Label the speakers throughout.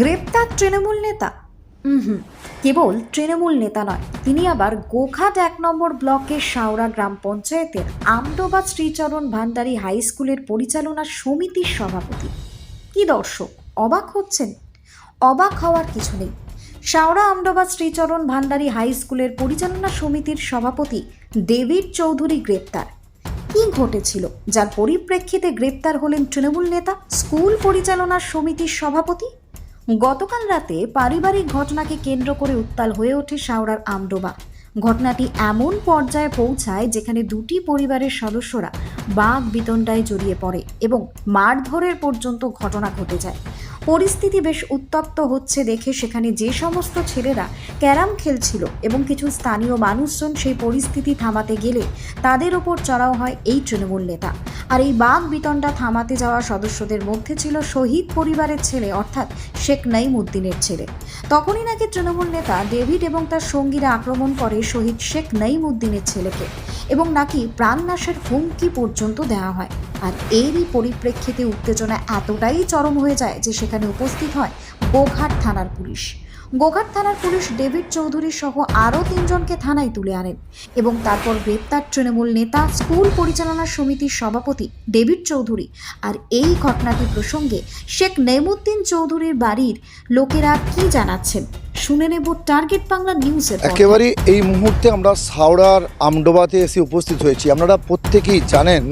Speaker 1: গ্রেপ্তার তৃণমূল নেতা। হুম কেবল তৃণমূল নেতা নয়, তিনি আবার গোঘাট এক নম্বর ব্লকের শাওড়া গ্রাম পঞ্চায়েতের আমডোবা শ্রীচরণ ভান্ডারী হাই স্কুলের পরিচালনা সমিতির সভাপতি। কি দর্শক, অবাক হচ্ছেন? অবাক হওয়ার কিছু নেই। শাওড়া আমডোবা শ্রীচরণ ভান্ডারী হাই স্কুলের পরিচালনা সমিতির সভাপতি ডেভিড চৌধুরী গ্রেপ্তার। কি ঘটেছিল, যার পরিপ্রেক্ষিতে গ্রেপ্তার হলেন তৃণমূল নেতা, স্কুল পরিচালনা সমিতির সভাপতি? গতকাল রাতে পারিবারিক ঘটনাকে কেন্দ্র করে উত্তাল হয়ে ওঠে শাওড়ার আমডোবা। ঘটনাটি এমন পর্যায়ে পৌঁছায় যেখানে দুটি পরিবারের সদস্যরা বাঘ বিতণ্ডায় জড়িয়ে পড়ে এবং মারধরের পর্যন্ত ঘটনা ঘটে যায়। পরিস্থিতি বেশ উত্তপ্ত হচ্ছে দেখে সেখানে যে সমস্ত ছেলেরা ক্যারাম খেলছিল এবং কিছু স্থানীয় মানুষজন সেই পরিস্থিতি থামাতে গেলে তাদের ওপর চড়াও হয় এই তৃণমূল নেতা। আর এই বাঘ বিতণ্ডা থামাতে যাওয়া সদস্যদের মধ্যে ছিল শহীদ পরিবারের ছেলে, অর্থাৎ শেখ নাইম উদ্দিনের ছেলে। তখনই নাকি তৃণমূল নেতা ডেভিড এবং তার সঙ্গীরা আক্রমণ করে শহীদ শেখ নাইম উদ্দিনের ছেলেকে এবং নাকি প্রাণনাশের হুমকি পর্যন্ত দেওয়া হয়। আর এরই পরিপ্রেক্ষিতে উত্তেজনা এতটাই চরম হয়ে যায় যে সেখানে উপস্থিত হয় গোঘাট থানার পুলিশ। গোঘাট থানার পুলিশ ডেভিড চৌধুরী সহ আরও তিনজনকে থানায় তুলে আনেন এবং তারপর গ্রেপ্তার তৃণমূল নেতা, স্কুল পরিচালনা সমিতির সভাপতি ডেভিড চৌধুরী আর এই ঘটনাটি প্রসঙ্গে শেখ নেমুদ্দিন চৌধুরীর বাড়ির লোকেরা কি জানাচ্ছেন? শুনে নেব টার্গেট বাংলা পর্দায়।
Speaker 2: একেবারে এই মুহূর্তে আমরা সাউড়ার আমডোবাতে এসে উপস্থিত হয়েছি। আপনারা প্রত্যেকেই জানেন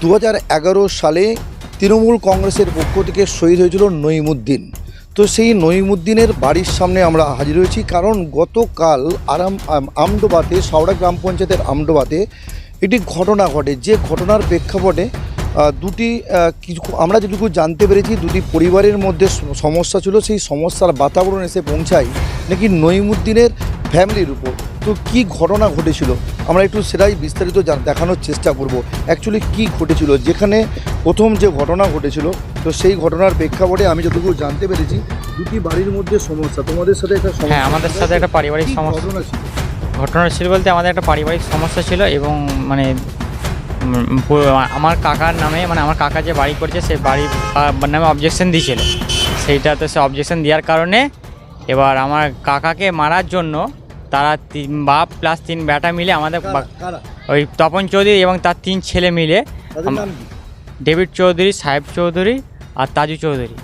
Speaker 2: দু হাজার এগারো সালে তৃণমূল কংগ্রেসের পক্ষ থেকে শহীদ হয়েছিল নইমুদ্দিন তো সেই নইমুদ্দিনের বাড়ির সামনে আমরা হাজির হয়েছি কারণ গতকাল আরাম আম- আমডোবাতে সাউড়া গ্রাম পঞ্চায়েতের আমডোবাতে একটি ঘটনা ঘটে। যে ঘটনার প্রেক্ষাপটে দুটি কিছু, আমরা যেটুকু জানতে পেরেছি, দুটি পরিবারের মধ্যে সমস্যা ছিল। সেই সমস্যার বাতাবরণ এসে পৌঁছায় নাকি নইমুদ্দিনের ফ্যামিলির উপর। তো কি ঘটনা ঘটেছিল? আমরা একটু সেটাই বিস্তারিত দেখানোর চেষ্টা করব। অ্যাকচুয়ালি কি ঘটেছিল? যেখানে প্রথম যে ঘটনা ঘটেছিল তো সেই ঘটনার প্রেক্ষাপটে আমি যতটুকু জানতে পেরেছি দুটি বাড়ির মধ্যে সমস্যা। তোমাদের সাথে একটা সমস্যা
Speaker 3: হ্যাঁ আমাদের সাথে একটা পারিবারিক সমস্যা।
Speaker 2: ঘটনা ছিল?
Speaker 3: ঘটনা ছিল বলতে আমাদের একটা পারিবারিক সমস্যা ছিল এবং মানে আমার কাকার নামে মানে আমার কাকা যে বাড়ি করছে সে বাড়ি নামে অবজেকশন দিয়েছিল। সেইটাতে সে অবজেকশন দেওয়ার কারণে এবার আমার কাকাকে মারার জন্য তারা তিন বাপ প্লাস তিন বেটা মিলে আমাদের? ওই তপন চৌধুরী এবং তার তিন ছেলে মিলে? ডেভিড চৌধুরী সাহেব চৌধুরী আর তাজু চৌধুরী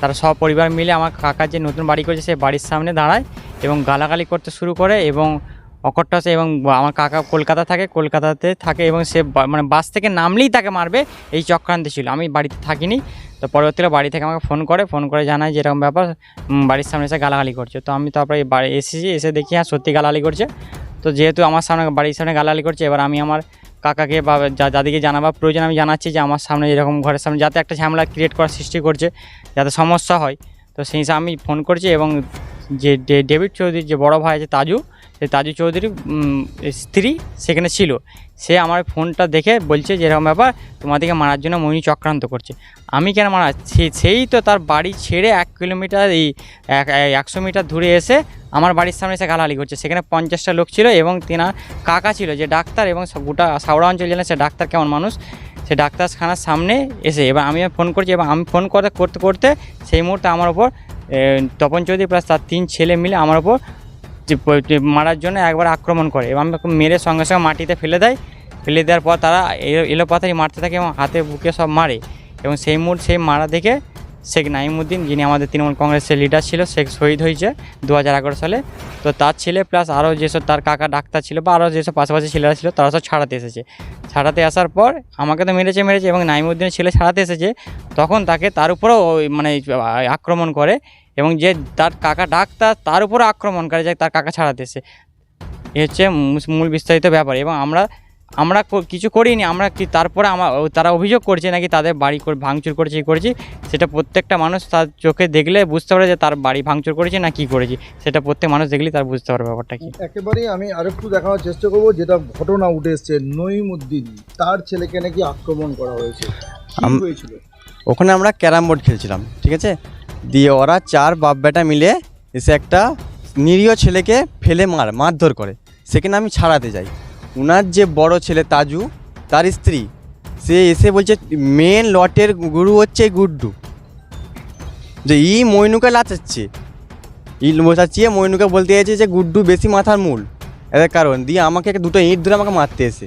Speaker 3: তারা সব পরিবার মিলে আমার কাকার যে নতুন বাড়ি করেছে সেই বাড়ির সামনে দাঁড়ায় এবং গালাগালি করতে শুরু করে এবং অকট্টা সে এবং আমার কাকা কলকাতা থাকে কলকাতাতে থাকে এবং সে মানে বাস থেকে নামলেই তাকে মারবে এই চক্রান্তে ছিল আমি বাড়িতে থাকিনি তো পরবর্তীতে বাড়ি থেকে আমাকে ফোন করে ফোন করে জানায় যে এরকম ব্যাপার বাড়ির সামনে এসে গালাগালি করছে। তো আমি তারপরে বাড়ি এসেছি, এসে দেখি হ্যাঁ সত্যি গালাগালি করছে। তো যেহেতু আমার সামনে, বাড়ির সামনে গালাগালি করছে, এবার আমি আমার কাকাকে বা যাদেরকে জানাবার প্রয়োজন, আমি জানাচ্ছি যে আমার সামনে এরকম ঘরের সামনে যাতে একটা ঝামেলা ক্রিয়েট করার সৃষ্টি করছে, যাতে সমস্যা হয়। তো সেই হিসাবে আমি ফোন করছি এবং যে ডেভিড চৌধুরীর যে বড় ভাই আছে, তাজু তাজু চৌধুরীর স্ত্রী সেখানে ছিল। সে আমার ফোনটা দেখে বলছে যে, এরকম ব্যাপার তোমাদেরকে মারার জন্য মনি চক্রান্ত করছে। আমি কেন মারা সেই তো তার বাড়ি ছেড়ে এক কিলোমিটার এই, এক একশো মিটার দূরে এসে আমার বাড়ির সামনে এসে গালাগালি করছে। সেখানে পঞ্চাশটা লোক ছিল এবং তেনার কাকা ছিল, যে ডাক্তার এবং গোটা সাউড়া অঞ্চল জেলা সে ডাক্তার কেমন মানুষ। সে ডাক্তারখানার সামনে এসে, এবার আমি ফোন করছি এবং আমি ফোন করতে করতে করতে সেই মুহূর্তে আমার ওপর তপন চৌধুরী প্লাস তার তিন ছেলে মিলে আমার ওপর মারার জন্য একবার আক্রমণ করে এবং মেরে সঙ্গে সঙ্গে মাটিতে ফেলে দেয়। ফেলে দেওয়ার পর তারা এলো- এলো পাথারি মারতে থাকে এবং হাতে, বুকে সব মারে। এবং সেই মুহূর্তে সেই মারা দেখে শেখ নাইমুদ্দিন যিনি আমাদের তৃণমূল কংগ্রেসের লিডার ছিল, শেখ শহীদ হয়েছে দু হাজার এগারো সালে। তো তার ছেলে প্লাস আরও যেসব তার কাকা ডাক্তার ছিল বা আরও যেসব পাশাপাশি ছেলেরা ছিল, তারা সব ছাড়াতে এসেছে। ছাড়াতে আসার পর আমাকে তো মেরেছে মেরেছে এবং নাইমুদ্দিনের ছেলে ছাড়াতে এসেছে। তখন তাকে তার উপরেও মানে আক্রমণ করে। এবং যে তার কাকা ডাক্তার তার উপরে আক্রমণ করে যে তার কাকা ছাড়াতে এসে এ হচ্ছে মূল- বিস্তারিত ব্যাপার এবং আমরা আমরা কিছু করিনি আমরা কি তারপরে আমার তারা অভিযোগ করছে নাকি তাদের বাড়ি ভাঙচুর করেছে কী করেছি সেটা প্রত্যেকটা মানুষ তার চোখে দেখলে বুঝতে পারে যে তার বাড়ি ভাঙচুর করেছে না কী করেছি সেটা প্রত্যেক মানুষ দেখলেই তার বুঝতে পারবে ব্যাপারটা কি।
Speaker 2: একেবারে আমি আরেকটু দেখানোর চেষ্টা করব যেটা ঘটনা উঠে এসছে নইমুদ্দিন তার ছেলেকে নাকি আক্রমণ করা হয়েছে।
Speaker 4: ওখানে আমরা ক্যারাম বোর্ড খেলছিলাম ঠিক আছে? দিয়ে ওরা চার বাপ বেটা মিলে এসে একটা নিরীহ ছেলেকে ফেলে মার, মারধর করে। সেখানে আমি ছাড়াতে যাই। উনার যে বড় ছেলে তাজু, তার স্ত্রী, সে এসে বলছে, মেন লটের গুরু হচ্ছে গুড্ডু। যে, ই মইনুকে লাচাচ্ছে। ই লাচাচ্ছিয়ে মইনুকে বলতে চাইছে যে, গুড্ডু বেশি মাথার মূল। এর কারণ, দিয়ে আমাকে দুটো ইট ধরে আমাকে মারতে এসে।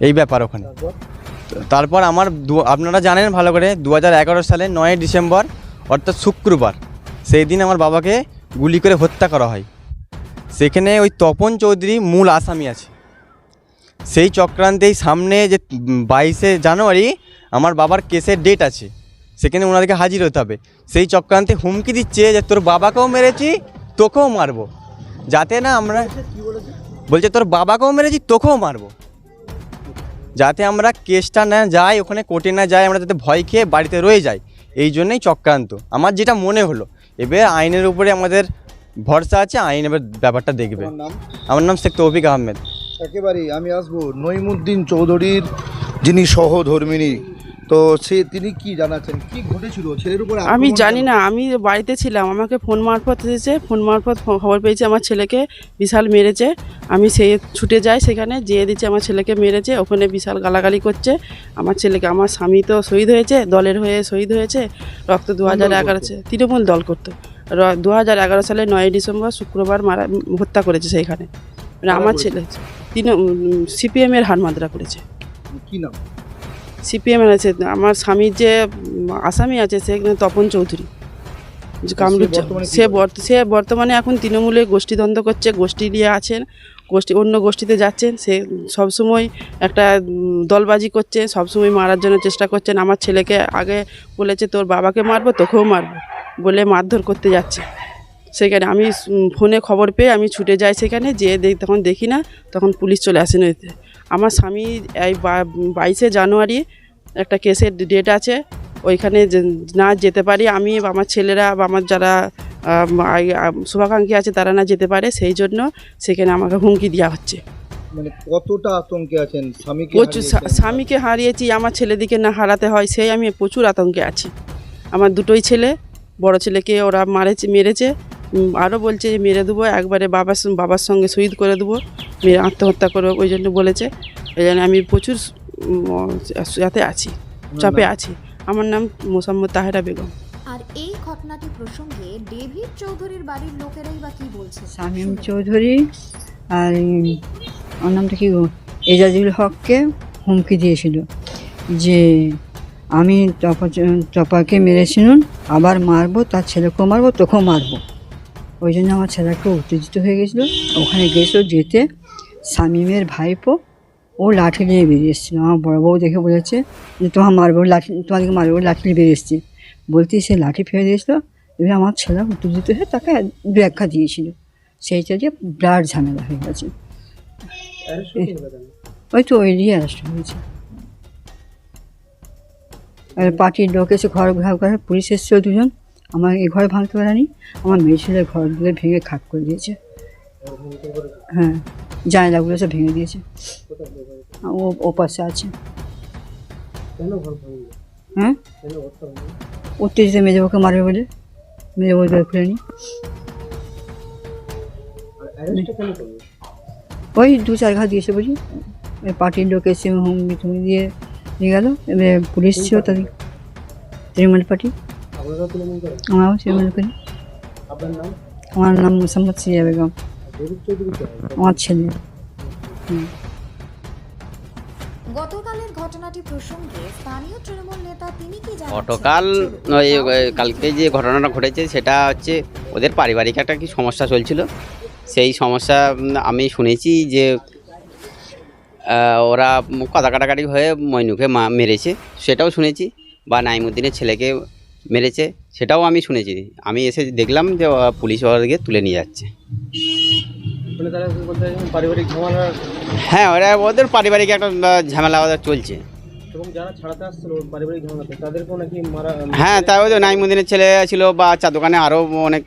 Speaker 4: এই ব্যাপার ওখানে। তারপর আমার আপনারা জানেন ভালো করে দু হাজার এগারো সালে নয় ডিসেম্বর, অর্থাৎ শুক্রবার, সেই দিন আমার বাবাকে গুলি করে হত্যা করা হয়। সেখানে ওই তপন চৌধুরী মূল আসামি আছে। সেই চক্রান্তেই সামনে যে বাইশে জানুয়ারি আমার বাবার কেসের ডেট আছে, সেখানে ওনাদেরকে হাজির হতে হবে। সেই চক্রান্তে হুমকি দিচ্ছে যে, তোর বাবাকেও মেরেছি, তোকেও মারবো। যাতে না আমরা বলছে, তোর বাবাকেও মেরেছি, তোকেও মারবো। যাতে আমরা কেসটা না যাই ওখানে কোর্টে না যাই আমরা যাতে ভয় খেয়ে বাড়িতে রয়ে যাই। এই জন্যই চক্রান্ত। আমার যেটা মনে হলো এবার আইনের উপরে আমাদের ভরসা আছে আইন এবার ব্যাপারটা দেখবে। আমার নাম শেখ তৌফিক আহমেদ।
Speaker 2: একেবারেই আমি আসব নইমুদ্দিন চৌধুরীর যিনি সহধর্মিনী। তো সে তিনি কি জানাচ্ছেন? কি ঘটেছিল? ছেলের উপর
Speaker 5: আমি জানি না আমি বাড়িতে ছিলাম আমাকে ফোন মারফত এসেছে ফোন মারফত খবর পেয়েছে আমার ছেলেকে বিশাল মেরেছে। আমি সে ছুটে যাই সেখানে যেয়ে দিচ্ছে আমার ছেলেকে মেরেছে ওখানে বিশাল গালাগালি করছে। আমার ছেলেকে আমার স্বামী তো শহীদ হয়েছে দলের হয়ে শহীদ হয়েছে রক্ত দু হাজার এগারো? তৃণমূল দল করতো। দু হাজার এগারো সালে নয় ডিসেম্বর শুক্রবার মারা হত্যা করেছে সেইখানে। মানে আমার ছেলে তিন সিপিএমের হার মাদ্রা করেছে।
Speaker 2: কি নাম?
Speaker 5: সিপিএম আছে আমার স্বামীর যে আসামি আছে সে তপন চৌধুরী। যে কামরুজ্জামান সে সে বর্তমানে এখন তৃণমূলে গোষ্ঠীদ্বন্দ্ব করছে গোষ্ঠী নিয়ে আছেন গোষ্ঠী অন্য গোষ্ঠীতে যাচ্ছেন। সে সবসময় একটা দলবাজি করছে সবসময় মারার জন্য চেষ্টা করছেন। আমার ছেলেকে আগে বলেছে তোর বাবাকে মারবো তোকেও মারবো। বলে মারধর করতে যাচ্ছে। সেখানে আমি ফোনে খবর পেয়ে আমি ছুটে যাই সেখানে যেয়ে দেখি তখন দেখি না তখন পুলিশ চলে আসে নদীতে আমার স্বামী এই বাইশে জানুয়ারি একটা কেসের ডেট আছে ওইখানে না যেতে পারি আমি আমার ছেলেরা বা আমার যারা শুভাকাঙ্ক্ষী আছে তারা না যেতে পারে সেই জন্য সেখানে আমাকে হুমকি দেওয়া হচ্ছে।
Speaker 2: মানে কতটা আতঙ্কে আছেন? স্বামীকে
Speaker 5: প্রচুর স্বামীকে হারিয়েছি আমার ছেলেদিকে না হারাতে হয় সেই আমি প্রচুর আতঙ্কে আছি। আমার দুটোই ছেলে বড় ছেলেকে ওরা মারেছে মেরেছে আরও বলছে যে মেরে দেবো একবারে বাবার সঙ্গে বাবার সঙ্গে শহীদ করে দেবো। মেরে আত্মহত্যা করব ওই জন্য বলেছে। ওই জন্য আমি প্রচুর যাতে আছি চাপে আছি। আমার নাম মোসাম্মদ তাহেরা বেগম।
Speaker 1: আর এই ঘটনাটি প্রসঙ্গে ডেভিড চৌধুরীর বাড়ির লোকেরাই বা কি বলছে?
Speaker 6: শামীম চৌধুরী আর ওর নামটা কি গো? এজাজুল হককে হুমকি দিয়েছিল যে আমি টপা টপাকে মেরেছিলুন আবার মারবো তার ছেলেকেও মারবো তোকেও মারবো। ওই জন্য আমার ছেলে একটু উত্তেজিত হয়ে গেছিল। ওখানে গেছিল যেতে। শামীমের ভাইপো ও লাঠি নিয়ে বেরিয়ে এসেছিল। আমার বড় বউ দেখে বলেছে যে তোমার মারবো লাঠি তোমাদেরকে মারবো লাঠি নিয়ে বেরিয়ে এসছে। বলতেই সে লাঠি ফেলে দিয়েছিলো। এবার আমার ছেলে উত্তেজিত হয়ে তাকে ব্যাখ্যা দিয়েছিল। সেইটা দিয়ে ব্লাড ঝামেলা হয়ে গেছে। ওই তো ওই দিয়ে অ্যারেস্ট হয়েছে। আর পার্টির লোক এসে ঘর ঘর করে পুলিশ এসেছিল দুজন। আমার এই ঘর ভাঙতে পারেনি আমার মেয়ে ছেলের ঘর দিয়ে ভেঙে খাট করে দিয়েছে। হ্যাঁ জানলাগুলো সব ভেঙে দিয়েছে। ও ও পাশে আছে। হ্যাঁ? উত্তেজিত বউকে মারবে বলে। মেজবাবু দর খুলে নি। ওই দু চার ঘা দিয়েছে বুঝি পার্টির লোক এসে হুমকি তুমি দিয়ে নিয়ে গেল। এবারে পুলিশ ছিল তাদের। তৃণমূল পার্টি। আমরাও তৃণমূল করি। আমার নাম মোসাম্মদ সিয়া বেগম। আমার ছেলে।
Speaker 1: গতকালের ঘটনাটি প্রসঙ্গে স্থানীয় তৃণমূল নেতা তিনি কি
Speaker 7: গতকাল ওই কালকে যে ঘটনাটা ঘটেছে সেটা হচ্ছে ওদের পারিবারিক একটা কি সমস্যা চলছিল। সেই সমস্যা আমি শুনেছি যে ওরা কথা কাটাকাটি হয়ে মইনুকে মা মেরেছে। সেটাও শুনেছি। বা নাইমুদ্দিনের ছেলেকে মেরেছে সেটাও আমি শুনেছি। আমি এসে দেখলাম যে পুলিশ ওদেরকে তুলে নিয়ে যাচ্ছে।
Speaker 4: পারিবারিক ঝামেলা?
Speaker 7: হ্যাঁ ওরা ওদের পারিবারিক একটা ঝামেলা ওদের চলছে। হ্যাঁ তাই ওই নাইমুদ্দিনের ছেলে ছিল বা চা দোকানে আরও অনেক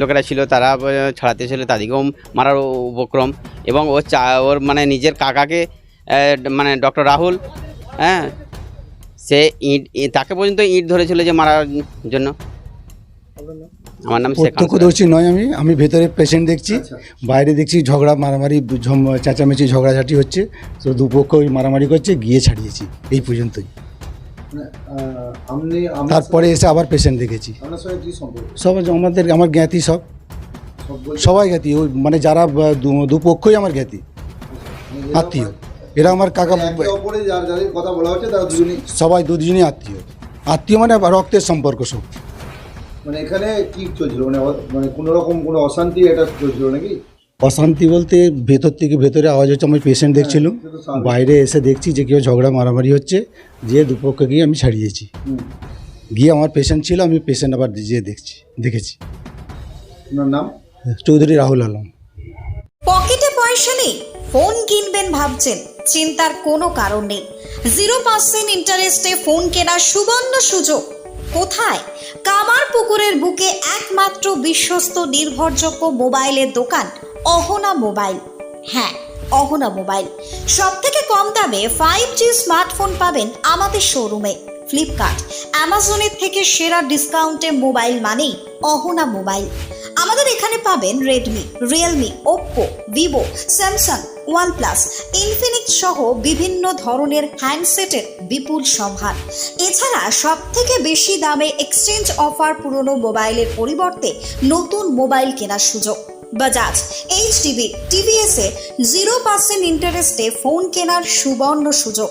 Speaker 7: লোকেরা ছিল তারা ছাড়াতে ছিল তাদেরকেও মারার উপক্রম। এবং ও চা ওর মানে নিজের কাকাকে মানে ডক্টর রাহুল হ্যাঁ সে ইট তাকে পর্যন্ত ইট ধরেছিল যে মারার জন্য। আমার নাম
Speaker 8: প্রত্যক্ষদর্শী নয় আমি আমি ভেতরে পেশেন্ট দেখছি বাইরে দেখছি ঝগড়া মারামারি চেঁচামেচি ঝগড়াঝাটি হচ্ছে। তো দুপক্ষ ওই মারামারি করছে গিয়ে ছাড়িয়েছি এই পর্যন্তই। তারপরে এসে আবার পেশেন্ট দেখেছি। সব আমাদের আমার জ্ঞাতি সব। সবাই জ্ঞাতি ওই মানে যারা দু- দুপক্ষই আমার জ্ঞাতি। আত্মীয়। এরা আমার কাকা
Speaker 2: একে অপরে যার যাদের কথা বলা হচ্ছে তারা দুজনই।
Speaker 8: সবাই দুজনই আত্মীয়। আত্মীয় মানে রক্তের সম্পর্ক সব।
Speaker 2: মানে এখানে কি চলছিল? মানে মানে কোনো রকম কোনো অশান্তি এটা চলছিল নাকি?
Speaker 8: অশান্তি বলতে ভেতর থেকে ভেতরে আওয়াজ হচ্ছে আমি পেশেন্ট দেখছিল বাইরে এসে দেখছি যে কেউ ঝগড়া মারামারি হচ্ছে যে দুপক্ষে গিয়ে আমি ছাড়িয়েছি গিয়ে আমার পেশেন্ট ছিল আমি পেশেন্ট আবার যেয়ে দেখছি দেখেছি।
Speaker 2: নাম?
Speaker 8: চৌধুরী রাহুল আলম।
Speaker 9: পকেটে পয়সা নেই ফোন কিনবেন ভাবছেন। চিন্তার কোনো কারণ নেই। জিরো পার্সেন্ট ইন্টারেস্টে ফোন কেনার সুবর্ণ সুযোগ। কোথায়? কামার পুকুরের বুকে একমাত্র বিশ্বস্ত নির্ভরযোগ্য মোবাইলের দোকান, অহনা মোবাইল। হ্যাঁ অহনা মোবাইল। সব থেকে কম দামে ফাইভ জি স্মার্টফোন পাবেন আমাদের শোরুমে ফ্লিপকার্ট অ্যামাজনের থেকে সেরা ডিসকাউন্টে মোবাইল মানেই অহনা মোবাইল। আমাদের এখানে পাবেন Redmi Realme Oppo Vivo Samsung OnePlus Infinix সহ বিভিন্ন ধরনের হ্যান্ডসেটের বিপুল সম্ভার। এছাড়া সব থেকে বেশি দামে এক্সচেঞ্জ অফার পুরনো মোবাইলের পরিবর্তে নতুন মোবাইল কেনার সুযোগ। বাজাজ এইচডিবি টিভিএসে জিরো পার্সেন্ট ইন্টারেস্টে ফোন কেনার সুবর্ণ সুযোগ।